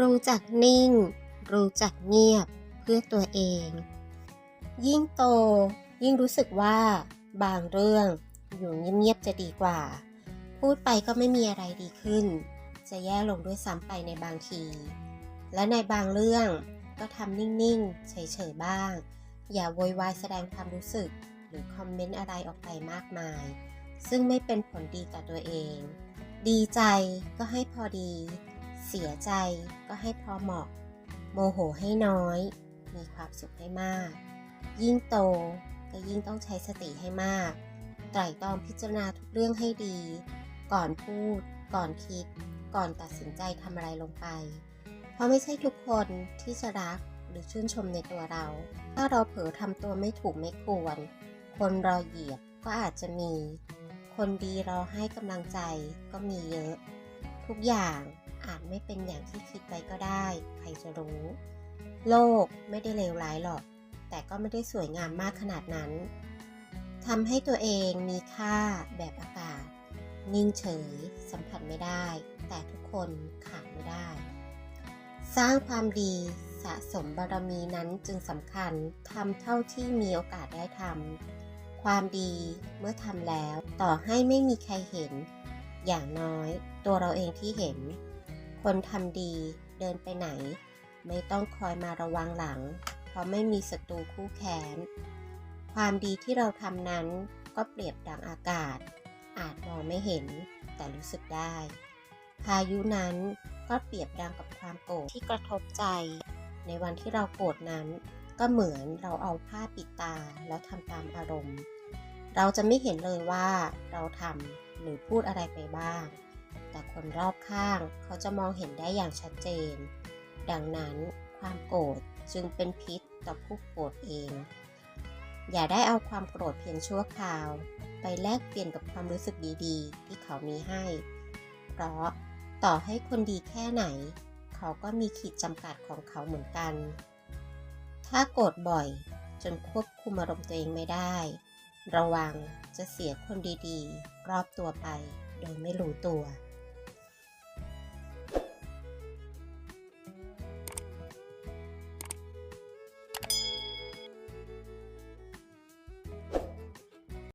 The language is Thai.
รู้จักนิ่ง รู้จักเงียบเพื่อตัวเอง ยิ่งโต ยิ่งรู้สึกว่าบางเรื่องอยู่เงียบๆจะดีกว่า พูดไปก็ไม่มีอะไรดีขึ้น จะแย่ลงด้วยซ้ำไปในบางที และในบางเรื่องก็ทำนิ่งๆ เฉยๆบ้าง อย่าโวยวายแสดงความรู้สึก หรือคอมเมนต์อะไรออกไปมากมาย ซึ่งไม่เป็นผลดีกับตัวเอง ดีใจก็ให้พอดี เสียใจก็ให้พอเหมาะ โมโหให้น้อย มีความสุขให้มาก ยิ่งโตก็ยิ่งต้องใช้สติให้มาก ไตร่ตรองพิจารณาทุกเรื่องให้ดี ก่อนพูด ก่อนคิด ก่อนตัดสินใจทำอะไรลงไป เพราะไม่ใช่ทุกคนที่จะรักหรือชื่นชมในตัวเรา ถ้าเราเผลอทำตัวไม่ถูกไม่ควร คนรอเหยียบก็อาจจะมี คนดีรอให้กำลังใจก็มีเยอะ ทุกอย่าง อาจไม่เป็นอย่างที่คิดไว้ก็ได้ ใครจะรู้ โลกไม่ได้เลวร้ายหรอก แต่ก็ไม่ได้สวยงามมากขนาดนั้นทำให้ตัวเองมีค่าแบบอากาศ นิ่งเฉย สัมผัสไม่ได้ แต่ทุกคนขาดไม่ได้ สร้างความดีสะสมบารมีนั้นจึงสำคัญทำเท่าที่มีโอกาสได้ทำความดีเมื่อทำแล้วต่อให้ไม่มีใครเห็น อย่างน้อยตัวเราเองที่เห็น คนทำดีเดินไปไหน ไม่ต้องคอยมาระวังหลัง เพราะไม่มีศัตรูคู่แค้น ความดีที่เราทำนั้นก็เปรียบดังอากาศ อาจมองไม่เห็นแต่รู้สึกได้ พายุนั้นก็เปรียบดังกับความโกรธที่กระทบใจ ในวันที่เราโกรธนั้น ก็เหมือนเราเอาผ้าปิดตาแล้วทำตามอารมณ์ เราจะไม่เห็นเลยว่าเราทำหรือพูดอะไรไปบ้าง แต่คนรอบข้างเขาจะมองเห็นได้อย่างชัดเจน ดังนั้นความโกรธจึงเป็นพิษต่อผู้โกรธเอง อย่าได้เอาความโกรธเพียงชั่วคราว ไปแลกเปลี่ยนกับความรู้สึกดีๆ ที่เขามีให้ เพราะต่อให้คนดีแค่ไหน เขาก็มีขีดจำกัดของเขาเหมือนกัน ถ้าโกรธบ่อยจนควบคุมอารมณ์ตัวเองไม่ได้ ระวังจะเสียคนดีๆ รอบตัวไปโดยไม่รู้ตัว